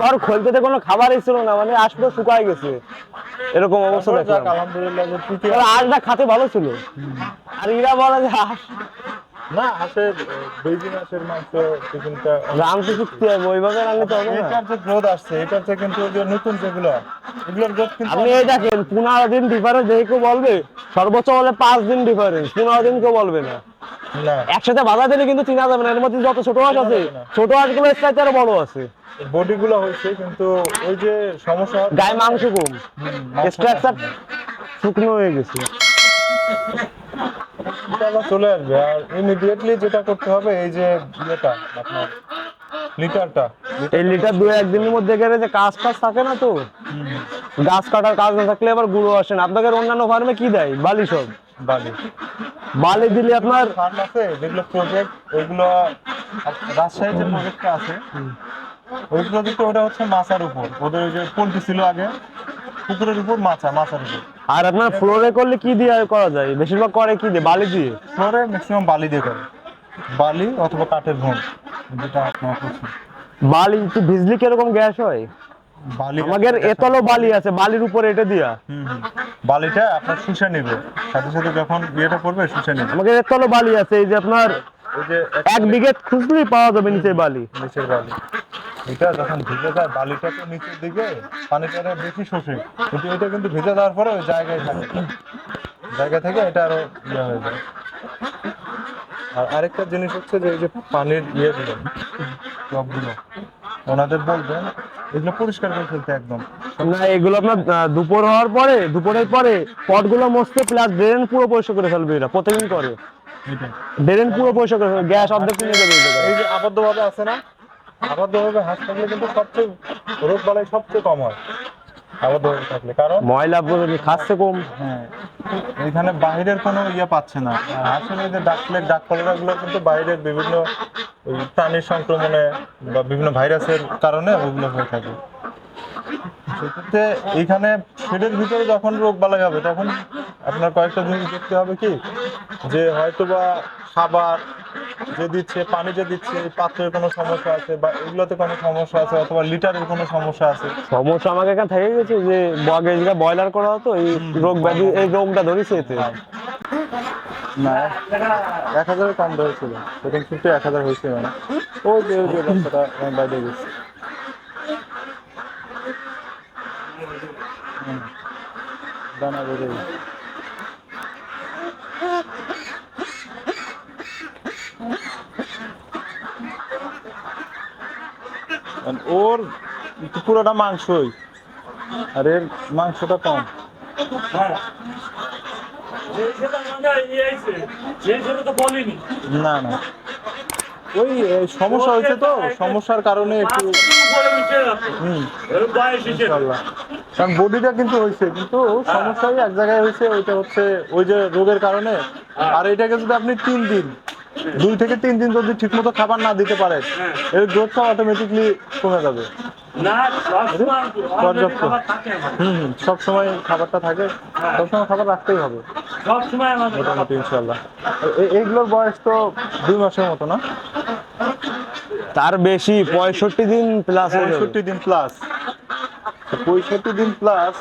আবার খোলতে কোনো খাবারই ছিল না মানে আসলে পুরো শুকায় গেছে। এরকম অবস্থা দেখলাম। আলহামদুলিল্লাহ আজ না খাতে ভালো ছিল। আর ইরা বলে যে না হাঁসের বেজিং হাঁসের মাংস চিকেনটা রাম হবে ওইভাবে রান্না তো হবে এটার যে গ্রোথ আসছে এটার যে কিন্তু যে নতুন যেগুলো এগুলোর গ্রোথ কিন্তু আপনি এই দেখেন পনেরো দিন ডিফারেন্স দেখে কেউ বলবে? সর্বোচ্চ বলে পাঁচ দিন ডিফারেন্স পনেরো দিন কেউ বলবে না। একসাথে বাধা দিলে কিন্তু চিনা যাবে না এর মধ্যে যত ছোট হাঁস আছে। ছোট হাঁসগুলো চাইতে আরও বড় আছে। বডি গুলো হয়েছে কিন্তু ওই যে সমস্যা গায়ে মাংস কম। স্ট্রাকচার শুকনো হয়ে গেছে। এটা চলে আসবে আর ইমিডিয়েটলি যেটা করতে হবে এই যে ইয়েটা আপনার লিটারটা এই লিটার দু একদিনের মধ্যে গেলে যে কাজ কাজ থাকে না তো? গাছ কাটার কাজ না থাকলে আবার গুঁড়ো আসে না। আপনাদের অন্যান্য ফার্মে কি দেয়? বালি সব? বালি। বালি দিলে আপনার ফার্ম আছে যেগুলো প্রজেক্ট ওইগুলো রাজশাহীর যে প্রজেক্টটা আছে ওই প্রজেক্টে ওটা হচ্ছে মাছার উপর। ওদের ওই যে পোল্ট্রি ছিল আগে পুকুরের উপর মাছা মাছার উপর। আর আপনার ফ্লোরে করলে কি দিয়ে করা যায়? বেশিরভাগ করে কি দিয়ে? বালি দিয়ে? ফ্লোরে ম্যাক্সিমাম বালি দিয়ে করে। বালি অথবা কাঠের যেটা আপনার পছন্দ। বালি কি ভিজলি কীরকম গ্যাস হয়? বালি আমাদের এতলো বালি আছে বালির উপরে এটা দিয়া। বালিটা আপনার শুষে নেবে। সাথে সাথে যখন ইয়েটা করবে শুষে নেবে। আমাদের এতলো বালি আছে এই যে আপনার এক বিঘে খুঁজলেই পাওয়া যাবে নিচে বালি। নিচের বালি। এটা যখন ভিজে যায় বালিটা তো নিচের দিকে পানিটা বেশি শোষে। কিন্তু এটা কিন্তু ভিজে যাওয়ার পরে ওই জায়গায় থাকে। জায়গা থেকে এটা আরও ইয়ে হয়ে যায়। আর আরেকটা জিনিস হচ্ছে যে এই যে পানির ইয়েগুলো টবগুলো ওনাদের বলবেন এগুলো পরিষ্কার করে ফেলতে একদম। না এগুলো আপনার দুপুর হওয়ার পরে দুপুরের পরে পটগুলো মস্তে প্লাস ড্রেন পুরো পরিষ্কার করে ফেলবে এটা প্রতিদিন করে। ড্রেন পুরো পরিষ্কার করে ফেলবে গ্যাস অর্ধেক কিনে দেবে এই যে আবদ্ধভাবে আছে না আবদ্ধভাবে হাঁস থাকলে কিন্তু সবচেয়ে রোগ বালাই সবচেয়ে কম হয়। আবদ্ধভাবে থাকলে। কারণ ময়লা খাচ্ছে কম। হ্যাঁ। এখানে বাইরের কোনো ইয়ে পাচ্ছে না। এই যে ডাক প্লেট ডাক কিন্তু বাইরের বিভিন্ন প্রাণীর সংক্রমণে বা বিভিন্ন ভাইরাসের কারণে ওগুলো হয়ে থাকে। সেক্ষেত্রে এইখানে শেডের ভিতরে যখন রোগ বালাই হবে তখন আপনার কয়েকটা জিনিস দেখতে হবে কি? যে হয়তো বা খাবার যে দিচ্ছে পানি যে দিচ্ছে পাত্রের কোনো সমস্যা আছে বা এগুলোতে কোনো সমস্যা আছে অথবা লিটারের কোনো সমস্যা আছে? সমস্যা আমাকে এখানে থেকে গেছে যে বগে যেটা বয়লার করা হতো এই রোগ ব্যাধি এই রোগটা ধরেছে এতে। না এক হাজারের কম ধরেছিল। প্রথম শিফটে এক হাজার হয়েছিল না। ওই যে ওই যে আমার বাইরে গেছে। দানা বেড়ে গেছে। ওর পুরোটা মাংসই। আর এর মাংসটা কম। না না। ওই সমস্যা হয়েছে তো? সমস্যার কারণে একটু কারণ বডিটা কিন্তু হয়েছে, কিন্তু সমস্যাই এক জায়গায় হয়েছে, ওইটা হচ্ছে ওই যে রোগের কারণে। আর এটাকে যদি আপনি তিন দিন দুই থেকে তিন দিন যদি ঠিকমতো খাবার না দিতে পারে এর গ্রোথটা অটোমেটিকলি কমে যাবে। পর্যাপ্ত। হুম হুম সবসময় খাবারটা থাকে। সবসময় খাবার রাখতেই হবে। মোটামুটি ইনশাল্লাহ এইগুলোর বয়স তো দুই মাসের মতো না? তার বেশি পঁয়ষট্টি দিন প্লাস পঁয়ষট্টি দিন প্লাস পঁয়ষট্টি দিন প্লাস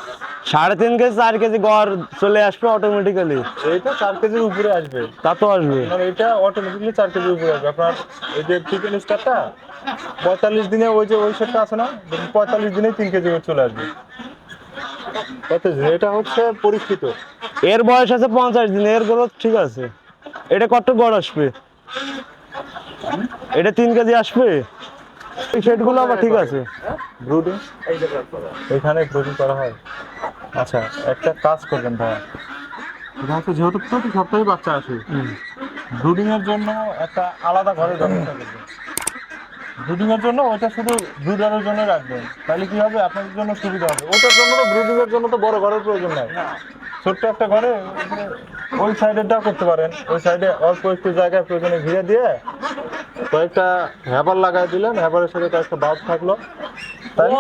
সাড়ে তিন কেজি চার কেজি গড় চলে আসবে অটোমেটিক্যালি এইটা চার কেজির উপরে আসবে। তা তো আসবে। আপনার এটা অটোমেটিকলি চার কেজির উপরে আসবে। আপনার এই যে চিকেন স্টারটা পঁয়তাল্লিশ দিনে ওই যে ওই সেটটা আছে না পঁয়তাল্লিশ দিনে তিন কেজি চলে আসবে। এটা হচ্ছে পরীক্ষিত। এর বয়স আছে পঞ্চাশ দিন এর গ্রোথ ঠিক আছে। এটা কত গড় আসবে? এটা তিন কেজি আসবে? এই সেটগুলো আবার ঠিক আছে। ব্রুডিং এখানে ব্রুডিং করা হয়। আচ্ছা একটা কাজ করবেন ভাইয়া। এটা হচ্ছে যেহেতু প্রতি সপ্তাহে বাচ্চা আসে ব্রুডিং এর জন্য একটা আলাদা ঘরের ব্যবস্থা করবেন। ব্রুডিং এর জন্য ওইটা শুধু ব্রুডারের জন্য রাখবেন। তাহলে কি হবে? আপনাদের জন্য সুবিধা হবে। ওটার জন্য তো ব্রুডিং এর জন্য তো বড় ঘরের প্রয়োজন নাই। ছোট্ট একটা ঘরে ওই সাইডেরটা করতে পারেন। ওই সাইডে অল্প একটু জায়গায় প্রয়োজনে ঘিরে দিয়ে কয়েকটা হ্যাবার লাগাই দিলেন হ্যাবারের সাথে কয়েকটা বাল্ব থাকল। তাই না?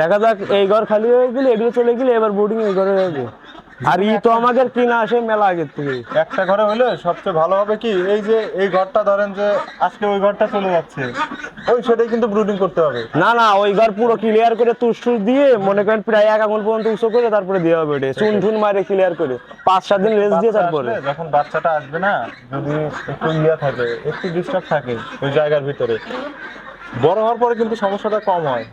দেখা যাক এই ঘর খালি হয়ে গেলে এগুলো চলে গেলে এবার বোর্ডিং এই ঘরে হয়ে যাবে। আর ই তো আমাদের কিনা আসে মেলা আগের থেকে। একটা ঘরে হলে সবচেয়ে ভালো হবে কি এই যে এই ঘরটা ধরেন যে আজকে ওই ঘরটা চলে যাচ্ছে ওই সেটাই কিন্তু ব্রুডিং করতে হবে। না না ওই ঘর পুরো ক্লিয়ার করে তুষ দিয়ে মনে করেন প্রায় এক আঙুল পর্যন্ত উঁচু করে তারপরে দেওয়া হবে এটা চুন টুন মারে ক্লিয়ার করে। পাঁচ সাত দিন রেস্ট দিয়ে তারপরে। যখন বাচ্চাটা আসবে না যদি একটু ইয়া থাকে একটু ডিস্টার্ব থাকে ওই জায়গার ভিতরে। বড় হওয়ার পরে কিন্তু সমস্যাটা কম হয়।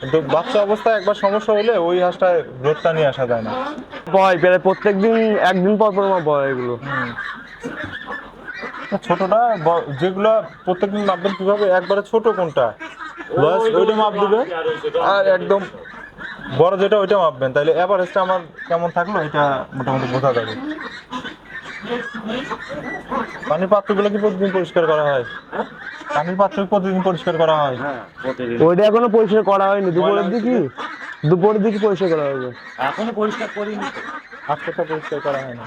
কিন্তু বাচ্চা অবস্থায় একবার সমস্যা হলে ওই হাঁসটায় রোগটা নিয়ে আসা যায় না। বয় প্রায় প্রত্যেক দিন একদিন পর পর আমার বয় এগুলো। ছোটটা যেগুলা প্রত্যেকদিন মাপবেন কীভাবে একবারে ছোট কোনটা? বয়স ওইটা মাপ দিবে আর একদম বড় যেটা ওইটা মাপবেন। তাহলে এভারেজটা আমার কেমন থাকল এটা মোটামুটি বোঝা যাবে। পানির পাত্রগুলো কি প্রতিদিন পরিষ্কার করা হয়? পানির পাত্র প্রতিদিন পরিষ্কার করা হয়। ওইটা এখনও পরিষ্কার করা হয়নি। দুপুরের দিকে? দুপুরের দিকে পরিষ্কার করা হবে এখনও পরিষ্কার করিনি। আজকে তো পরিষ্কার করা হয়। না